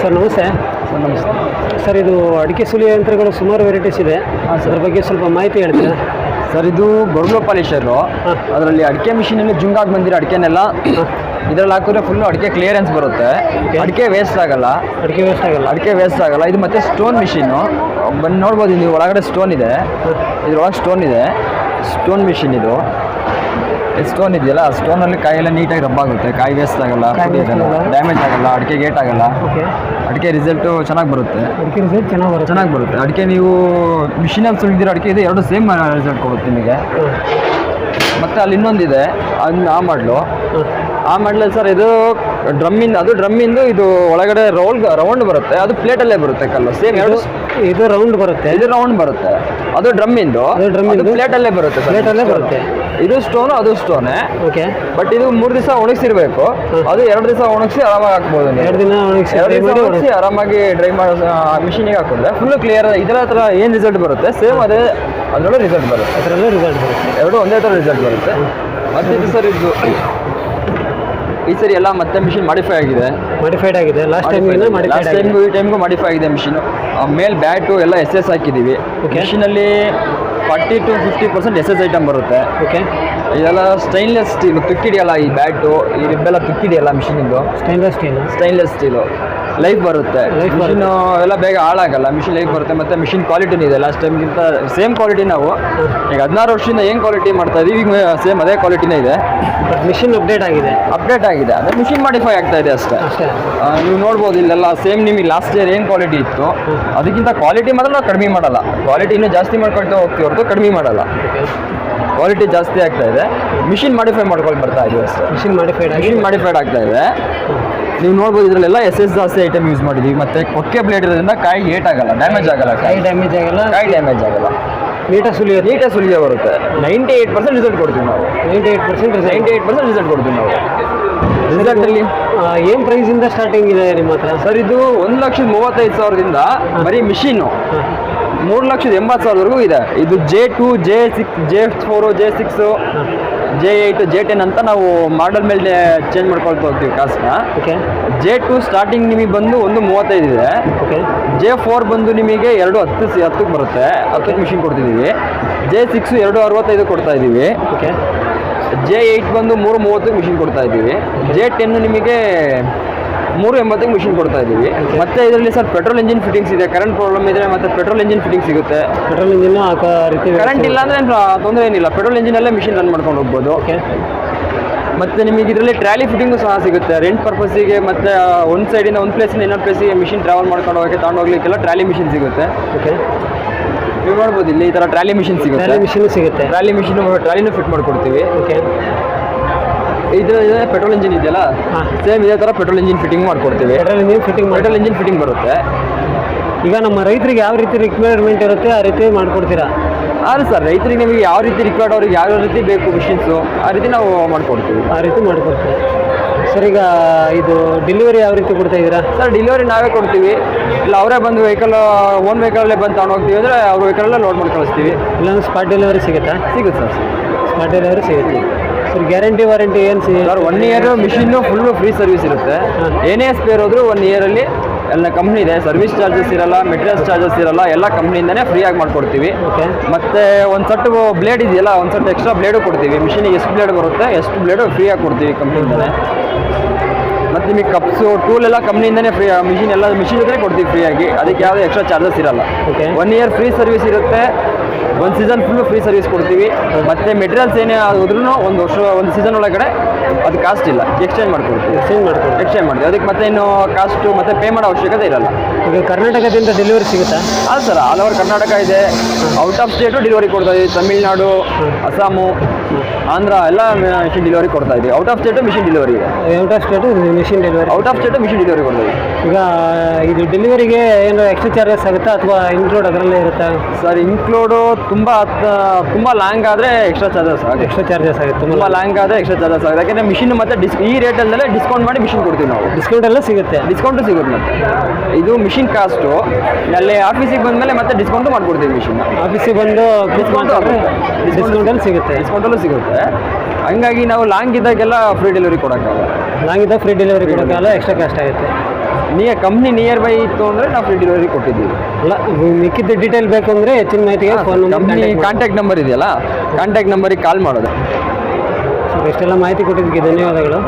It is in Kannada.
ಸರ್ ನಮಸ್ತೆ. ಸರ್ ನಮಸ್ತೆ. ಸರ್ ಇದು ಅಡಿಕೆ ಸುಲಿಯ ಯಂತ್ರಗಳು ಸುಮಾರು ವೆರೈಟೀಸ್ ಇದೆ. ಅದ್ರ ಬಗ್ಗೆ ಸ್ವಲ್ಪ ಮಾಹಿತಿ ಹೇಳ್ತೀರಾ? ಸರ್ ಇದು ಬರ್ಗ್ಲೋ ಪಾಲಿಷರು ಅದರಲ್ಲಿ ಅಡಿಕೆ ಮಿಷಿನಲ್ಲಿ ಜುಂಗಾಗಿ ಬಂದಿರೋ ಅಡಿಕೆನೆಲ್ಲ ಇದರಲ್ಲಿ ಹಾಕಿದ್ರೆ ಫುಲ್ಲು ಅಡಿಕೆ ಕ್ಲಿಯರೆನ್ಸ್ ಬರುತ್ತೆ. ಅಡಿಕೆ ವೇಸ್ಟ್ ಆಗಲ್ಲ. ಅಡಿಕೆ ವೇಸ್ಟ್ ಆಗಲ್ಲ. ಅಡಿಕೆ ವೇಸ್ಟ್ ಆಗಲ್ಲ. ಇದು ಮತ್ತೆ ಸ್ಟೋನ್ ಮಿಷಿನ್ನು ಬಂದು ನೋಡ್ಬೋದು ನೀವು ಒಳಗಡೆ ಸ್ಟೋನ್ ಇದೆ. ಇದ್ರೊಳಗೆ ಸ್ಟೋನ್ ಇದೆ. ಸ್ಟೋನ್ ಮಿಷಿನ್ ಇದು. ಸ್ಟೋನ್ ಇದೆಯಲ್ಲ ಸ್ಟೋನಲ್ಲಿ ಕಾಯೆಲ್ಲ ನೀಟಾಗಿ ರಬ್ ಆಗುತ್ತೆ. ಕಾಯಿ ವೇಸ್ಟ್ ಆಗಲ್ಲ ಡ್ಯಾಮೇಜ್ ಆಗಲ್ಲ. ಅಡಿಕೆ ಗೇಟ್ ಆಗಲ್ಲ. ಅಡಿಕೆ ರಿಸಲ್ಟು ಚೆನ್ನಾಗಿ ಬರುತ್ತೆ. ಅಡಿಕೆ ರಿಸಲ್ಟ್ ಚೆನ್ನಾಗಿ ಬರುತ್ತೆ. ಚೆನ್ನಾಗಿ ಬರುತ್ತೆ. ಅಡಿಕೆ ನೀವು ಮಿಷಿನಲ್ಲಿ ಸುಳಿದಿರೋ ಅಡಿಕೆ ಇದೆ ಎರಡು ಸೇಮ್ ರಿಸಲ್ಟ್ ಕೊಡುತ್ತೆ ನಿಮಗೆ. ಮತ್ತೆ ಮತ್ತು ಅಲ್ಲಿ ಇನ್ನೊಂದಿದೆ ಅದನ್ನ ಆ ಮಾಡಲು. ಆ ಮಾಡಲಲ್ಲಿ ಸರ್ ಇದು ಡ್ರಮ್ಮಿಂದ ಅದು ಡ್ರಮ್ಮಿಂದು ಇದು ಒಳಗಡೆ ರೌಲ್ ರೌಂಡ್ ಬರುತ್ತೆ. ಅದು ಪ್ಲೇಟಲ್ಲೇ ಬರುತ್ತೆ ಕಲ್ಲು. ಸೇಮ್ ಎರಡು ಇದು ರೌಂಡ್ ಬರುತ್ತೆ. ಇದು ರೌಂಡ್ ಬರುತ್ತೆ. ಅದು ಡ್ರಮ್ಮಿಂದು. ಇಂದು. ಪ್ಲೇಟಲ್ಲೇ ಬರುತ್ತೆ. ಪ್ಲೇಟಲ್ಲೇ ಬರುತ್ತೆ. ಇದು ಸ್ಟೋನು ಅದು ಸ್ಟೋನೆ ಓಕೆ ಬಟ್ ಇದು ಮೂರು ದಿವಸ ಒಣಗಿಸಿರ್ಬೇಕು. ಅದು ಎರಡು ದಿವಸ ಒಣಗಿಸಿ ಆರಾಮಾಗಿ ಹಾಕ್ಬೋದು. ಎರಡು ದಿನ ಒಣಗಿಸಿ ಎರಡು ದಿನ ದಿವಸ ಒಣಗಿಸಿ ಆರಾಮಾಗಿ ಡ್ರೈ ಮಾಡೋ ಮಿಷಿನಿಗೆ ಹಾಕಿದ್ರೆ ಫುಲ್ ಕ್ಲಿಯರ್ ಇದರ ಹತ್ರ ಏನು ರಿಸಲ್ಟ್ ಬರುತ್ತೆ? ಸೇಮ್ ಅದೇ ಅದರೊಳಗೆ ರಿಸಲ್ಟ್ ಬರುತ್ತೆ. ಅದರಲ್ಲೂ ರಿಸಲ್ಟ್ ಬರುತ್ತೆ. ಎರಡು ಒಂದೇ ಥರ ರಿಸಲ್ಟ್ ಬರುತ್ತೆ. ಮತ್ತೆ ಇದು ಸರ್ ಇದು ಈ ಸರಿ ಎಲ್ಲ ಮತ್ತೆ ಮಿಷಿನ್ ಮಾಡಿಫೈ ಆಗಿದೆ. ಮಾಡಿಫೈಡ್ ಆಗಿದೆ. Last time modified last time ಈ ಟೈಮ್ಗೂ ಮಾಡಿಫೈ ಆಗಿದೆ ಮಿಷಿನ್ ಮೇಲ್ ಬ್ಯಾಟು ಎಲ್ಲ ಎಸ್ ಎಸ್ ಹಾಕಿದ್ದೀವಿ. ಮಿಷಿನಲ್ಲಿ forty to fifty percent S S item ಬರುತ್ತೆ. ಓಕೆ ಇದೆಲ್ಲ ಸ್ಟೈನ್ಲೆಸ್ ಸ್ಟೀಲ್ ತುಕ್ಕಿಡಿಯಲ್ಲ ಈ ಬ್ಯಾಟು ಈ ರಿಬ್ಬೆಲ್ಲ ತುಕ್ಕಿಡಿಯಲ್ಲ ಮಿಷಿನಿಂದು stainless steel stainless steel life ಬರುತ್ತೆ. ಮಿಷಿನ್ ಎಲ್ಲ ಬೇಗ ಹಾಳಾಗಲ್ಲ. ಮಿಷಿನ್ ಲೈಫ್ ಬರುತ್ತೆ. ಮತ್ತೆ ಮಿಷಿನ್ ಕ್ವಾಲಿಟಿನೂ ಇದೆ. ಲಾಸ್ಟ್ ಟೈಮ್ಗಿಂತ ಸೇಮ್ ಕ್ವಾಲಿಟಿ ನಾವು. ಈಗ ಹದಿನಾರು ವರ್ಷದಿಂದ ಏನು ಕ್ವಾಲಿಟಿ ಮಾಡ್ತಾ ಇದೀವಿ ಈಗ ಸೇಮ್ ಅದೇ ಕ್ವಾಲಿಟಿನೇ ಇದೆ. ಮಿಷಿನ್ ಅಪ್ಡೇಟ್ ಆಗಿದೆ. ಅಪ್ಡೇಟ್ ಆಗಿದೆ. ಅಂದರೆ ಮಿಷಿನ್ ಮಾಡಿಫೈ ಆಗ್ತಾ ಇದೆ ಅಷ್ಟೇ. ನೀವು ನೋಡ್ಬೋದು ಇಲ್ಲೆಲ್ಲ ಸೇಮ್ ನಿಮಗೆ ಲಾಸ್ಟ್ ಇಯರ್ ಏನು ಕ್ವಾಲಿಟಿ ಇತ್ತು ಅದಕ್ಕಿಂತ ಕ್ವಾಲಿಟಿ ಮಾತ್ರ ನಾವು ಕಡಿಮೆ ಮಾಡಲ್ಲ. ಕ್ವಾಲಿಟಿ ಇನ್ನೂ ಜಾಸ್ತಿ ಮಾಡ್ಕೊಳ್ತಾ ಹೋಗ್ತೀವಿ ಹೊರತು ಕಡಿಮೆ ಮಾಡಲ್ಲ. ಕ್ವಾಲಿಟಿ ಜಾಸ್ತಿ ಆಗ್ತಾ ಇದೆ. ಮಿಷಿನ್ ಮಾಡಿಫೈ ಮಾಡ್ಕೊಂಡು ಬರ್ತಾ ಇದೆ ಮಿಷಿನ್ ಮಾಡಿಫೈಡ್ ಆಗಿ ಮಿಷಿನ್ ಮಾಡಿಫೈಡ್ ಆಗ್ತಾ ಇದೆ. ನೀವು ನೋಡ್ಬೋದು ಇದರಲ್ಲೆಲ್ಲ ಎಸ್ ಎಸ್ ಜಾಸ್ತಿ ಐಟಮ್ ಯೂಸ್ ಮಾಡಿದ್ದೀವಿ ಮತ್ತೆ ಕೊಕ್ಕೆ ಬ್ಲೇಡ್ ಇರೋದ್ರಿಂದ ಕಾಯಿ ಏಟ್ ಆಗಲ್ಲ ಡ್ಯಾಮೇಜ್ ಆಗಲ್ಲ ಕಾಯಿ ಡ್ಯಾಮೇಜ್ ಆಗಲ್ಲ. ಕಾಯಿ ಡ್ಯಾಮೇಜ್ ಆಗಲ್ಲ. ನೀಟಾಗಿ ಸುಲಿಯ ನೀಟಾಗಿ ಸುಲಿಯ ಬರುತ್ತೆ. ನೈಂಟಿ ಏಯ್ಟ್ ಪರ್ಸೆಂಟ್ ರಿಸಲ್ಟ್ ಕೊಡ್ತೀವಿ ನಾವು. Ninety eight percent ninety eight percent result ಕೊಡ್ತೀವಿ ನಾವು. ರಿಸಲ್ಟಲ್ಲಿ ಏನು ಪ್ರೈಸಿಂದ ಸ್ಟಾರ್ಟಿಂಗ್ ಇದೆ ನಿಮ್ಮ ಹತ್ರ? ಸರ್ ಇದು ಒಂದು ಲಕ್ಷದ ಮೂವತ್ತೈದು ಸಾವಿರದಿಂದ ಬರೀ ಮಿಷಿನ್ನು ಮೂರು ಲಕ್ಷದ ಎಂಬತ್ತು ಸಾವಿರವರೆಗೂ ಇದೆ. ಇದು J two J six J four J six J eight J ten ಅಂತ ನಾವು ಮಾಡಲ್ ಮೇಲೆ ಚೇಂಜ್ ಮಾಡ್ಕೊಳ್ತಾ ಹೋಗ್ತೀವಿ ಕಾಸ್ಟ್ನ ಓಕೆ ಜೆ ಟು ಸ್ಟಾರ್ಟಿಂಗ್ ನಿಮಗೆ ಬಂದು ಒಂದು ಮೂವತ್ತೈದು ಇದೆ. ಓಕೆ ಜೆ ಫೋರ್ ಬಂದು ನಿಮಗೆ ಎರಡು ಹತ್ತು ಸಿ ಹತ್ತಕ್ಕೆ ಬರುತ್ತೆ ಹತ್ತಕ್ಕೆ ಮಿಷಿನ್ ಕೊಡ್ತಿದ್ದೀವಿ ಜೆ ಸಿಕ್ಸು ಎರಡು ಅರವತ್ತೈದು ಕೊಡ್ತಾ ಇದ್ದೀವಿ ಓಕೆ ಜೆ ಏಯ್ಟ್ ಬಂದು ಮೂರು ಮೂವತ್ತಕ್ಕೆ ಮಿಷಿನ್ ಕೊಡ್ತಾ ಇದ್ದೀವಿ ಜೆ ಟೆನ್ ನಿಮಗೆ ಮೂರು ಎಂಬತ್ತಕ್ಕೆ ಮಿಷಿನ್ ಕೊಡ್ತಾ ಇದ್ದೀವಿ. ಮತ್ತೆ ಇದರಲ್ಲಿ ಸರ್ ಪೆಟ್ರೋಲ್ ಇಂಜಿನ್ ಫಿಟ್ಟಿಂಗ್ಸ್ ಇದೆ. ಕರೆಂಟ್ ಪ್ರಾಬ್ಲಮ್ ಇದ್ರೆ ಮತ್ತೆ ಪೆಟ್ರೋಲ್ ಇಂಜಿನ್ ಫಿಟ್ಟಿಂಗ್ ಸಿಗುತ್ತೆ. ಪೆಟ್ರೋಲ್ ಇಂಜಿನ್ ರೀತಿ ಕರೆಂಟ್ ಇಲ್ಲ ಅಂದ್ರೆ ತೊಂದರೆ ಏನಿಲ್ಲ. ಪೆಟ್ರೋಲ್ ಇಂಜಿನಲ್ಲೇ ಮಿಷಿನ್ ರನ್ ಮಾಡ್ಕೊಂಡು ಹೋಗ್ಬೋದು. ಓಕೆ ಮತ್ತೆ ನಿಮಗೆ ಇದರಲ್ಲಿ ಟ್ರಾಲಿ ಫಿಟ್ಟಿಂಗು ಸಹ ಸಿಗುತ್ತೆ. ರೆಂಟ್ ಪರ್ಪಸ್ಸಿಗೆ ಮತ್ತೆ ಒಂದು ಸೈಡಿಂದ ಒಂದು ಪ್ಲೇಸಿಂದ ಇನ್ನೊಂದು ಪ್ಲೇಸಿಗೆ ಮಿಷಿನ್ ಟ್ರಾವೆಲ್ ಮಾಡ್ಕೊಂಡು ಹೋಗಕ್ಕೆ ತಗೊಂಡು ಹೋಗ್ಲಿಕ್ಕೆಲ್ಲ ಟ್ರಾಲಿ ಮಿಷಿನ್ ಸಿಗುತ್ತೆ. ಓಕೆ ನೀವು ನೋಡ್ಬೋದು ಇಲ್ಲಿ ಈ ಥರ ಟ್ರಾಲಿ ಮಿಷಿನ್ ಸಿಗುತ್ತೆ. ಟ್ರಾಲಿ ಮಿಷಿನ್ ಸಿಗುತ್ತೆ. ಟ್ರಾಲಿ ಮಿಷಿನ್ ಟ್ರಾಲಿನೂ ಫಿಟ್ ಮಾಡ್ಕೊಡ್ತೀವಿ. ಓಕೆ ಇದು ಪೆಟ್ರೋಲ್ ಇಂಜಿನ್ ಇದೆಯಲ್ಲ? ಹಾಂ. ಸೇಮ್ ಇದೇ ಥರ ಪೆಟ್ರೋಲ್ ಇಂಜಿನ್ ಫಿಟ್ಟಿಂಗ್ ಮಾಡ್ಕೊಡ್ತೀವಿ. ಪೆಟ್ರೋಲ್ ಇಂಜಿನ್ ಫಿಟ್ಟಿಂಗ್ ಮಾಡಿ ಪೆಟ್ರೋಲ್ ಇಂಜಿನ್ ಫಿಟ್ಟಿಂಗ್ ಬರುತ್ತೆ. ಈಗ ನಮ್ಮ ರೈತರಿಗೆ ಯಾವ ರೀತಿ ರಿಕ್ವೈರ್ಮೆಂಟ್ ಇರುತ್ತೆ ಆ ರೀತಿ ಮಾಡ್ಕೊಡ್ತೀರಾ? ಅದು ಸರ್ ರೈತರಿಗೆ ನಿಮಗೆ ಯಾವ ರೀತಿ ರಿಕ್ವೈರ್ಡ್ ಅವ್ರಿಗೆ ಯಾವ ರೀತಿ ಬೇಕು ಮಿಷಿನ್ಸು ಆ ರೀತಿ ನಾವು ಮಾಡ್ಕೊಡ್ತೀವಿ. ಆ ರೀತಿ ಮಾಡ್ಕೊಡ್ತೀವಿ ಸರ್ ಈಗ ಇದು ಡೆಲಿವರಿ ಯಾವ ರೀತಿ ಕೊಡ್ತಾ ಇದ್ದೀರಾ? ಸರ್ ಡೆಲಿವರಿ ನಾವೇ ಕೊಡ್ತೀವಿ. ಇಲ್ಲ ಅವರೇ ಬಂದು ವೆಹಿಕಲ್ ಓನ್ ವೆಹಿಕಲಲ್ಲೇ ಬಂದು ತಗೊಂಡು ಹೋಗ್ತೀವಿ ಅಂದರೆ ಅವ್ರ ವೆಹಿಕಲಲ್ಲೇ ಲೋಡ್ ಮಾಡಿ ಕಳಿಸ್ತೀವಿ. ಇಲ್ಲಾಂದ್ರೆ ಸ್ಪಾಟ್ ಡೆಲಿವರಿ ಸಿಗುತ್ತಾ? ಸಿಗುತ್ತೆ ಸರ್ ಸ್ಪಾಟ್ ಡೆಲಿವರಿ ಸಿಗುತ್ತೆ. ಸರ್ ಗ್ಯಾರಂಟಿ ವಾರಂಟಿ ಏನು ಸಿ ಸರ್ ಒನ್ ಇಯರ್ ಮಿಷಿನ್ನು ಫುಲ್ಲು ಫ್ರೀ ಸರ್ವಿಸ್ ಇರುತ್ತೆ. ಏನೇ ಸ್ಪೇರ್ ಹೋದ್ರು ಒನ್ ಇಯರಲ್ಲಿ ಎಲ್ಲ ಕಂಪ್ನಿ ಇದೆ. ಸರ್ವಿಸ್ ಚಾರ್ಜಸ್ ಇರಲ್ಲ ಮೆಟೀರಿಯಲ್ಸ್ ಚಾರ್ಜಸ್ ಇರಲ್ಲ ಎಲ್ಲ ಕಂಪ್ನಿಯಿಂದನೇ ಫ್ರೀಯಾಗಿ ಮಾಡ್ಕೊಡ್ತೀವಿ. ಓಕೆ ಮತ್ತೆ ಒಂದು ಸಟ್ಟು ಬ್ಲೇಡ್ ಇದೆಯಲ್ಲ ಒಂದು ಸಟ್ಟು ಎಕ್ಸ್ಟ್ರಾ ಬ್ಲೇಡು ಕೊಡ್ತೀವಿ. ಮಿಷಿನಿಗೆ ಎಷ್ಟು ಬ್ಲೇಡ್ ಬರುತ್ತೆ ಎಷ್ಟು ಬ್ಲೇಡು ಫ್ರೀಯಾಗಿ ಕೊಡ್ತೀವಿ ಕಂಪ್ನಿಯಿಂದನೇ ಮತ್ತು ನಿಮಗೆ ಕಪ್ಸು ಟೂಲ್ ಎಲ್ಲ ಕಂಪ್ನಿಯಿಂದನೇ ಫ್ರೀ ಮಿಷಿನ್ ಎಲ್ಲ ಮಿಷಿನ್ ಜೊತೆ ಕೊಡ್ತೀವಿ ಫ್ರೀಯಾಗಿ ಅದಕ್ಕೆ ಯಾವುದೇ ಎಕ್ಸ್ಟ್ರಾ ಚಾರ್ಜಸ್ ಇರಲ್ಲ. Okay one year free service ಇರುತ್ತೆ. ಒಂದು ಸೀಸನ್ ಫುಲ್ಲು ಫ್ರೀ ಸರ್ವಿಸ್ ಕೊಡ್ತೀವಿ. ಮತ್ತು ಮೆಟೀರಿಯಲ್ಸ್ ಏನೇ ಆದ್ರೂ ಒಂದು ವರ್ಷ ಒಂದು ಸೀಸನ್ ಒಳಗಡೆ ಅದು ಕಾಸ್ಟ್ ಇಲ್ಲ. ಎಕ್ಸ್ಚೇಂಜ್ ಮಾಡ್ಕೊಡ್ತೀವಿ. ಎಕ್ಸ್ಚೇಂಜ್ ಮಾಡ್ಕೊಡ್ತೀವಿ. ಎಕ್ಸ್ಚೇಂಜ್ ಮಾಡ್ತೀವಿ. ಅದಕ್ಕೆ ಮತ್ತೆ ಇನ್ನು ಕಾಸ್ಟು ಮತ್ತು ಪೇ ಮಾಡೋ ಅವಶ್ಯಕತೆ ಇರಲ್ಲ. ಈಗ ಕರ್ನಾಟಕದಿಂದ ಡೆಲಿವರಿ ಸಿಗುತ್ತಾ? ಅದು ಸರ್ ಆಲ್ ಓವರ್ ಕರ್ನಾಟಕ ಇದೆ. ಔಟ್ ಆಫ್ ಸ್ಟೇಟು ಡೆಲಿವರಿ ಕೊಡ್ತಾ ಇದ್ದೀವಿ ತಮಿಳ್ನಾಡು ಅಸ್ಸಾಮು. ಆಂಧ್ರ ಎಲ್ಲ ಮಿಷಿನ್ ಡೆಲಿವರಿ ಕೊಡ್ತಾ ಇದೀವಿ out of state machine delivery ಇದೆ. Out of state machine delivery out of state machine delivery ಕೊಡ್ತಾ ಇದೆ ಈಗ ಇದು ಡೆಲಿವರಿಗೆ ಏನು ಎಕ್ಸ್ಟ್ರಾ ಚಾರ್ಜಸ್ ಆಗುತ್ತಾ ಅಥವಾ ಇನ್ಕ್ಲೂಡ್ ಅದರಲ್ಲೇ ಇರುತ್ತಾ? ಸರ್ ಇನ್ಕ್ಲೂಡು ತುಂಬ ತುಂಬ ಲಾಂಗ್ ಆದರೆ ಎಕ್ಸ್ಟ್ರಾ ಚಾರ್ಜಸ್ ಆಗುತ್ತೆ. ಎಕ್ಸ್ಟ್ರಾ ಚಾರ್ಜಸ್ ಆಗುತ್ತೆ ತುಂಬ ಲಾಂಗ್ ಆದರೆ ಎಕ್ಸ್ಟ್ರಾ ಚಾರ್ಜಸ್ ಆಗುತ್ತೆ. ಯಾಕೆಂದರೆ ಮಿಷಿನ್ ಮತ್ತು ಡಿಸ್ ಈ ರೇಟಲ್ಲೇ ಡಿಸ್ಕೌಂಟ್ ಮಾಡಿ ಮಿಷಿನ್ ಕೊಡ್ತೀವಿ ನಾವು. ಡಿಸ್ಕೌಂಟ್ ಎಲ್ಲ ಸಿಗುತ್ತೆ. ಡಿಸ್ಕೌಂಟು ಸಿಗುತ್ತೆ ಮತ್ತೆ. ಇದು ಮಿಷಿನ್ ಕಾಸ್ಟು ಅಲ್ಲಿ ಆಫೀಸಿಗೆ ಬಂದಮೇಲೆ ಮತ್ತೆ ಡಿಸ್ಕೌಂಟು ಮಾಡಿಕೊಡ್ತೀವಿ ಮಿಷಿನ್ ಆಫೀಸಿಗೆ ಬಂದು ಡಿಸ್ಕೌಂಟ್ ಡಿಸ್ಕೌಂಟಲ್ಲಿ ಸಿಗುತ್ತೆ. ಡಿಸ್ಕೌಂಟಲ್ಲೂ ಸಿಗುತ್ತೆ. ಹಂಗಾಗಿ ನಾವು ಲಾಂಗ್ ಇದ್ದಾಗೆಲ್ಲ ಫ್ರೀ ಡೆಲಿವರಿ ಕೊಡೋಕ್ಕಾಗಲ್ಲ. ಇದ್ದಾಗ ಫ್ರೀ ಡೆಲಿವರಿ ಕೊಡೋಕ್ಕಾಗಲ್ಲ ಎಕ್ಸ್ಟ್ರಾ ಕಾಸ್ಟ್ ಆಗುತ್ತೆ. ನಿಯರ್ ಕಂಪ್ನಿ ನಿಯರ್ ಬೈ ಇತ್ತು ಅಂದರೆ ನಾವು ಫ್ರೀ ಡೆಲಿವರಿ ಕೊಟ್ಟಿದ್ದೀವಿ. ಅಲ್ಲ ಮಿಕ್ಕಿದ್ದ ಡೀಟೇಲ್ ಬೇಕು ಅಂದರೆ ಹೆಚ್ಚಿನ ಮಾಹಿತಿಗೆ phone number company contact number ಇದೆಯಲ್ಲ? ಕಾಂಟ್ಯಾಕ್ಟ್ ನಂಬರಿಗೆ ಕಾಲ್ ಮಾಡೋದು. ಇಷ್ಟೆಲ್ಲ ಮಾಹಿತಿ ಕೊಟ್ಟಿದ್ದಕ್ಕೆ ಧನ್ಯವಾದಗಳು.